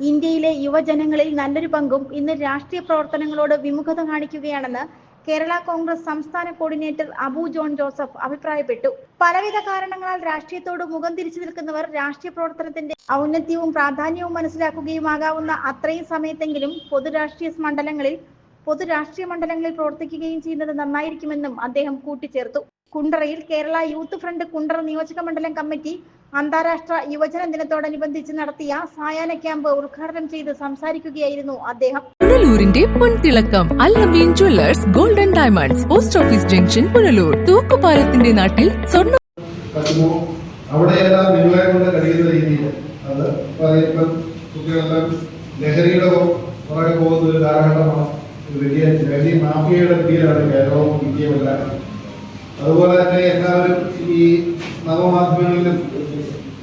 ഇന്ത്യയിലെ യുവജനങ്ങളിൽ നല്ലൊരു പങ്കും ഇന്ന് രാഷ്ട്രീയ പ്രവർത്തനങ്ങളോട് വിമുഖത കാണിക്കുകയാണെന്ന് കേരള കോൺഗ്രസ് സംസ്ഥാന കോർഡിനേറ്റർ അബു ജോൺ ജോസഫ് അഭിപ്രായപ്പെട്ടു. പലവിധ കാരണങ്ങളാൽ രാഷ്ട്രീയത്തോട് മുഖം തിരിച്ചു നിൽക്കുന്നവർ രാഷ്ട്രീയ പ്രവർത്തനത്തിന്റെ ഔന്നത്യവും പ്രാധാന്യവും മനസ്സിലാക്കുകയും മനസ്സിലാക്കുകയുമാകാവുന്ന അത്രയും സമയത്തെങ്കിലും പൊതു രാഷ്ട്രീയ മണ്ഡലങ്ങളിൽ പൊതു രാഷ്ട്രീയ മണ്ഡലങ്ങളിൽ പ്രവർത്തിക്കുകയും ചെയ്യുന്നത് നന്നായിരിക്കുമെന്നും അദ്ദേഹം കൂട്ടിച്ചേർത്തു. കുണ്ടറയിൽ കേരള യൂത്ത് ഫ്രണ്ട് കുണ്ടറ നിയോജക മണ്ഡലം കമ്മിറ്റി അന്താരാഷ്ട്ര യുവജന ദിനത്തോടനുബന്ധിച്ച് നടത്തിയ സായാഹ്ന ക്യാമ്പ് ഉദ്ഘാടനം ചെയ്ത് സംസാരിക്കുകയായിരുന്നു അദ്ദേഹം. പുനലൂരിന്റെ പൊൻതിളക്കം Allameen jewellers golden diamonds post office junction Punalur തൂക്കുപാലത്തിന്റെ നാട്ടിൽ സ്വർണ അവിടെയെല്ലാം നിങ്ങളെ കൊണ്ട് കഴിയുന്ന രീതിയിൽ അത് പറയുമ്പം കുട്ടികളെല്ലാം ലഹരിയുടെ പുറകെ പോകുന്ന ഒരു കാലഘട്ടമാണ് വലിയ ലഹരി മാഫിയയുടെ പിടിയിലാണ് കേരളവും ഇന്ത്യയുമെല്ലാം അതുപോലെ തന്നെ എല്ലാവരും ഈ നവമാധ്യമങ്ങളിലും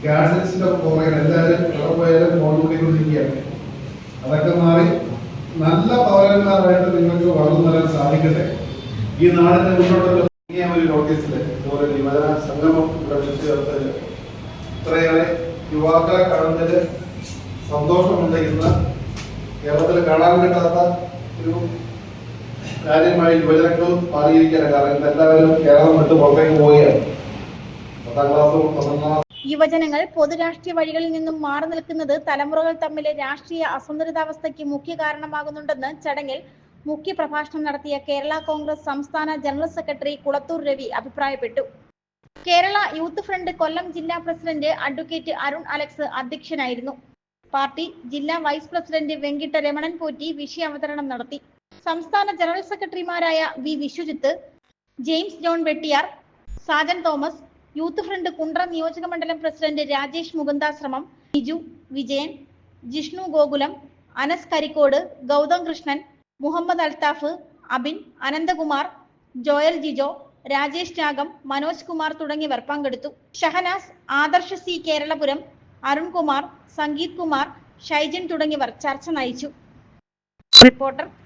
ഗാഡ്ജറ്റ്സിന്റെ പുറകെ എല്ലാവരും എവിടെ പോയാലും ഫോൺ കൂടിക്കൊണ്ടിരിക്കുകയാണ്. അതൊക്കെ മാറി നല്ല പൗരന്മാരായിട്ട് നിങ്ങൾക്ക് വളർന്നു വരാൻ സാധിക്കട്ടെ. ഈ നാടിന്റെ മുന്നോട്ടുള്ള ഒരു നോട്ടീസിൽ ഇതുപോലെ യുവജന സംഗമം വിളിച്ചു ചേർത്തതിൽ ഇത്രയേറെ യുവാക്കളെ കാണുന്നതിൽ സന്തോഷമുണ്ട് ഇന്ന് കേരളത്തിൽ കാണാൻ കിട്ടാത്ത ഒരു കാര്യമായി യുവജനങ്ങൾ മാറിയിരിക്കുകയാണ്. കാരണം എല്ലാവരും കേരളം വിട്ട് പുറത്തേക്ക് പോവുകയാണ്. പത്താം യുവജനങ്ങൾ പൊതുരാഷ്ട്രീയ വഴികളിൽ നിന്നും മാറി നിൽക്കുന്നത് തലമുറകൾ തമ്മിലെ രാഷ്ട്രീയ അസന്തുലിതാവസ്ഥയ്ക്ക് മുഖ്യ കാരണമാകുന്നുണ്ടെന്ന് ചടങ്ങിൽ മുഖ്യ പ്രഭാഷണം നടത്തിയ കേരള കോൺഗ്രസ് സംസ്ഥാന ജനറൽ സെക്രട്ടറി കുളത്തൂർ രവി അഭിപ്രായപ്പെട്ടു. കേരള യൂത്ത് ഫ്രണ്ട് കൊല്ലം ജില്ലാ പ്രസിഡന്റ് അഡ്വക്കേറ്റ് അരുൺ അലക്സ് അധ്യക്ഷനായിരുന്നു. പാർട്ടി ജില്ലാ വൈസ് പ്രസിഡന്റ് വെങ്കിട്ട രമണൻ പോറ്റി വിഷയാവതരണം നടത്തി. സംസ്ഥാന ജനറൽ സെക്രട്ടറിമാരായ V Vishwajith James John Vettiyar Sajan Thomas youth front Kundara നിയോജക മണ്ഡലം പ്രസിഡന്റ് രാജേഷ് മുകുന്ദാശ്രമം ബിജു വിജയൻ ജിഷ്ണു ഗോകുലം അനസ് കരിക്കോട് ഗൗതം കൃഷ്ണൻ മുഹമ്മദ് അൽത്താഫ് അബിൻ അനന്തകുമാർ ജോയൽ ജിജോ രാജേഷ് രാഗം മനോജ് കുമാർ തുടങ്ങിയവർ പങ്കെടുത്തു. ഷഹനാസ് ആദർശ സി കേരളപുരം അരുൺകുമാർ സംഗീത് കുമാർ ഷൈജൻ തുടങ്ങിയവർ ചർച്ച നയിച്ചു. റിപ്പോർട്ടർ